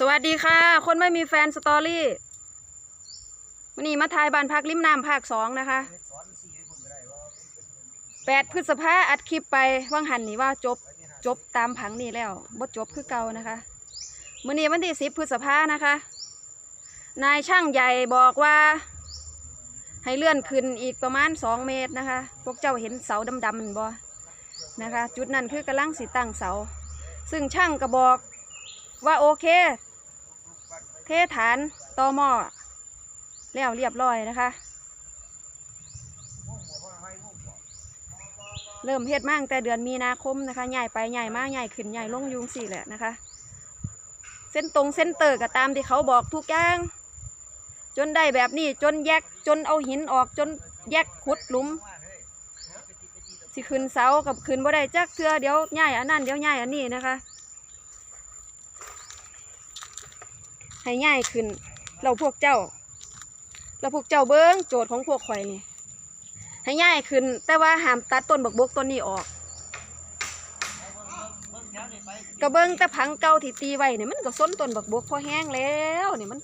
สวัสดีค่ะ คนไม่มีแฟนสตอรี่วันนี้มาทายบ้านพักริมน้ำภาคสองนะคะแปดพฤษภาอัดคลิปไปว่างหันนี่ว่าจบจบตามผังนี่แล้วบ่จบคือเก่านะคะมื่อนี้วันที่สิบพฤษภานะคะ นายช่างใหญ่บอกว่า ให้เลื่อนขึ้นอีกประมาณสองเมตรนะคะ พวกเจ้าเห็นเสาดำๆมันบ่นะคะ จุดนั้นคือกำลังสิตั้งเสา ซึ่งช่างก็บอกว่าโอเค เทฐานตอหม้อแล้วเรียบร้อยนะคะ เริ่มเฮ็ดมาตั้งแต่เดือนมีนาคมนะคะใหญ่ไปใหญ่มากใหญ่ขึ้นใหญ่ลงยุงสี่แหละนะคะ เส้นตรงเส้นเตอร์ก็ตามที่เขาบอกทุกอย่าง จนได้แบบนี้จนแยกจนเอาหินออกจนแยกขุดหลุมสิขึ้นเสากับขึ้นบ่ได้จักเทือเดี๋ยวใหญ่อันนั้นเดี๋ยวใหญ่อันนี้นะคะ ให้ง่ายขึ้น เราพวกเจ้า เราพวกเจ้าเบิ้งโจทย์ของพวกข่อยนี่ให้ง่ายขึ้น แต่ว่าห้ามตัดต้นบักบกต้นนี้ออกกระเบิ้งแต่พังเก่าที่ตีไว้เนี่ยมันก็ส้นต้นบักบกพอแห้งแล้วเนี่ยมัน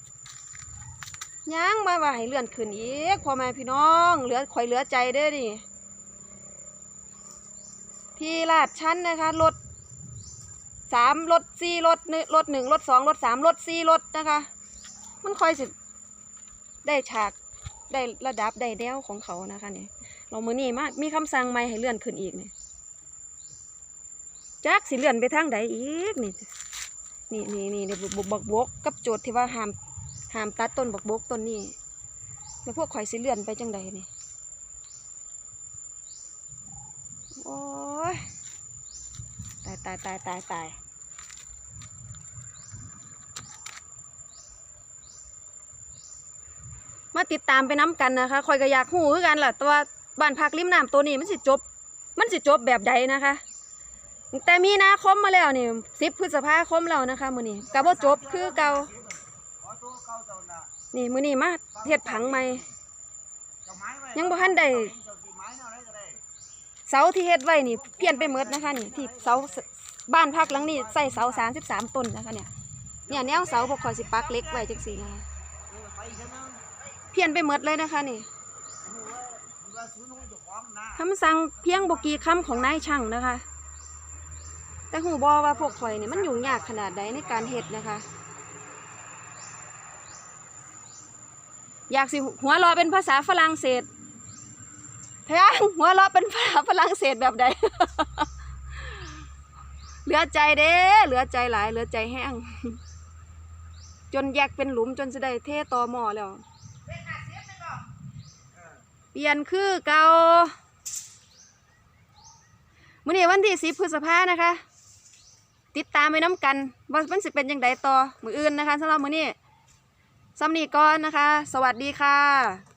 ย่างมาว่าให้เลื่อนขึ้นอีกพอแม่พี่น้องเหลือข่อยเหลือใจเด้อดิที่ลาดชั้นนะคะรถ สามรถสี่รถหนึ่งรถหนึ่งรถสองรถสามรถสี่รถนะคะ มันค่อยสิได้ฉากได้ระดับได้แนวของเขานะคะเนี่ยเรามือนี้มากมีคำสั่งใหม่ให้เลื่อนขึ้นอีกเนี่ยจักสิเลื่อนไปทางใดอีกนี่นี่นี่นี่นี่บกบกบกกับโจทย์ที่ว่าห้ามห้ามตัดต้นบกบกต้นนี้แล้วพวกข่อยสิเลื่อนไปจังใดนี่โอ้ยตายตายตายตายตาย มาติดตามไปน้ำกันนะคะคอยก็อยากหูคือกันแหละแต่ว่าบ้านพักริมน้ำตัวนี้มันสิจบ มันสิจบแบบใดนะคะ แต่มีนาคมมาแล้วนี่สิบพฤษภาคมแล้วนะคะมือนี้กับว่าจบคือเก่านี่มือนี้มาเฮ็ดผังใหม่ยังบ่ทันได้เสาที่เฮ็ดไว้นี่เปลี่ยนไปหมดนะคะนี่ที่เสาบ้านพักหลังนี้ใส่เสาสามสิบสามต้นนะคะเนี่ยเนี่ยแนวเสาพวกคอยสิปักเล็กไว้จังสี่นะคะ เปลี่ยนไปหมดเลยนะคะนี่คำสั่งเพียงบกีคำของนายช่างนะคะ แต่หูบอว่าพวกข่อยเนี่ยมันยุ่งยากขนาดใดในการเฮ็ดนะคะ อยากสิหัวเรอเป็นภาษาฝรั่งเศสพยางหัวเราะเป็นภาษาฝรั่งเศสแบบใดเหลือใจเด้เหลือใจหลาย เหลือใจแห้ง จนแยกเป็นหลุมจนจะได้เทต่อหม้อแล้ว เปลี่ยนคือเก่ามื้อนี้วันที่สิบพฤษภานะคะ ติดตามไปน้ำกันว่ามันสิเป็นยังไงต่อมืออื่นนะคะสำหรับมื้อนี้ซ้ำนี้ก่อนนะคะ สวัสดีค่ะ